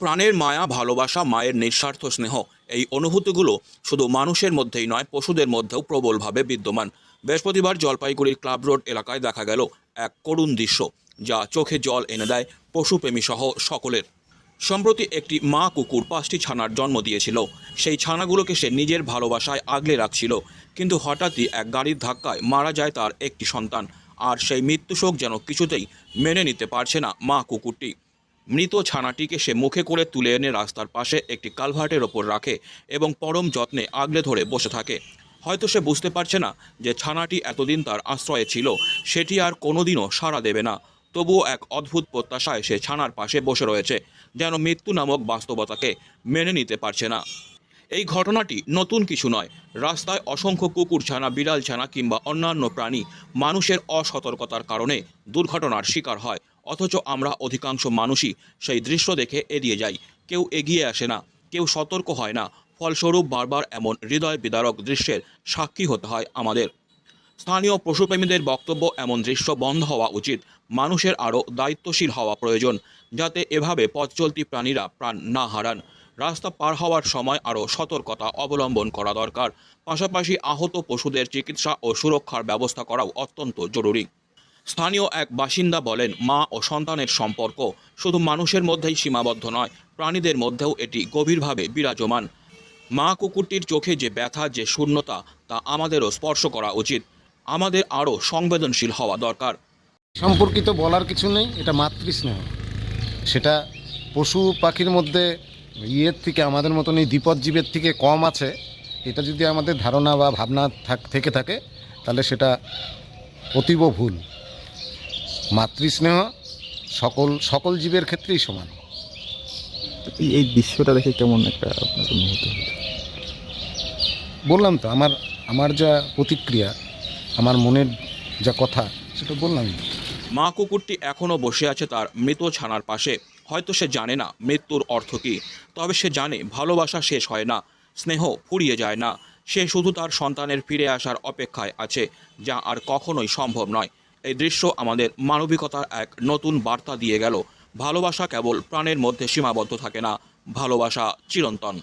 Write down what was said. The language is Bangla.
প্রাণের মায়া, ভালোবাসা, মায়ের নিঃস্বার্থ স্নেহ, এই অনুভূতিগুলো শুধু মানুষের মধ্যেই নয়, পশুদের মধ্যেও প্রবলভাবে বিদ্যমান। বৃহস্পতিবার জলপাইগুড়ির ক্লাব রোড এলাকায় দেখা গেল এক করুণ দৃশ্য, যা চোখে জল এনে দেয় পশুপ্রেমী সহ সকলের। সম্প্রতি একটি মা কুকুর পাঁচটি ছানার জন্ম দিয়েছিল। সেই ছানাগুলোকে সে নিজের ভালোবাসায় আগলে রাখছিল, কিন্তু হঠাৎই এক গাড়ির ধাক্কায় মারা যায় তার একটি সন্তান, আর সেই মৃত্যুশোক যেন কিছুতেই মেনে নিতে পারছে না মা কুকুরটি। মৃত ছানাটিকে সে মুখে করে তুলে এনে রাস্তার পাশে একটি কালভার্টের ওপর রাখে এবং পরম যত্নে আগলে ধরে বসে থাকে। হয়তো সে বুঝতে পারছে না যে ছানাটি এতদিন তার আশ্রয়ে ছিল, সেটি আর কোনোদিনও সাড়া দেবে না। তবুও এক অদ্ভুত প্রত্যাশায় সে ছানার পাশে বসে রয়েছে, যেন মৃত্যু নামক বাস্তবতাকে মেনে নিতে পারছে না। এই ঘটনাটি নতুন কিছু নয়। রাস্তায় অসংখ্য কুকুর ছানা, বিড়াল ছানা কিংবা অন্যান্য প্রাণী মানুষের অসতর্কতার কারণে দুর্ঘটনার শিকার হয়। অথচ আমরা অধিকাংশ মানুষই সেই দৃশ্য দেখে এড়িয়ে যাই। কেউ এগিয়ে আসে না, কেউ সতর্ক হয় না। ফলস্বরূপ বারবার এমন হৃদয় বিদারক দৃশ্যের সাক্ষী হতে হয় আমাদের। স্থানীয় পশুপ্রেমীদের বক্তব্য এমন দৃশ্য বন্ধ হওয়া উচিত। মানুষের আরও দায়িত্বশীল হওয়া প্রয়োজন, যাতে এভাবে পথ প্রাণীরা প্রাণ না হারান। রাস্তা পার হওয়ার সময় আরও সতর্কতা অবলম্বন করা দরকার। পাশাপাশি আহত পশুদের চিকিৎসা ও সুরক্ষার ব্যবস্থা করাও অত্যন্ত জরুরি। স্থানীয় এক বাসিন্দা বলেন, মা ও সন্তানের সম্পর্ক শুধু মানুষের মধ্যেই সীমাবদ্ধ নয়, প্রাণীদের মধ্যেও এটি গভীরভাবে বিরাজমান। মা কুকুরটির চোখে যে ব্যথা, যে শূন্যতা, তা আমাদেরও স্পর্শ করা উচিত। আমাদের আরও সংবেদনশীল হওয়া দরকার। সম্পর্কিত বলার কিছু নেই, এটা মাতৃস্নেহ। সেটা পশু পাখির মধ্যে, ইয়ের থেকে আমাদের মতন এই দ্বিপদজীবের থেকে কম আছে। এটা যদি আমাদের ধারণা বা ভাবনা থাক, থেকে থাকে, তাহলে সেটা অতীব ভুল। মাতৃস্নেহ সকল সকল জীবের ক্ষেত্রেই সমান। এই- এই দৃশ্যটা দেখে কেমন একটা আপনার অনুভূতি হলো? বললাম তো আমার আমার যা প্রতিক্রিয়া আমার মনের যা কথা সেটা বললাম। মা কুকুরটি এখনও বসে আছে তার মৃত ছানার পাশে। হয়তো সে জানে না মৃত্যুর অর্থ কী তবে সে জানে ভালোবাসা শেষ হয় না স্নেহ ফুরিয়ে যায় না। সে শুধু তার সন্তানের ফিরে আসার অপেক্ষায় আছে যা আর কখনোই সম্ভব নয়। এই দৃশ্য আমাদের মানবিকতার এক নতুন বার্তা দিয়ে গেল। ভালোবাসা কেবল প্রাণের মধ্যে সীমাবদ্ধ থাকে না, ভালোবাসা চিরন্তন।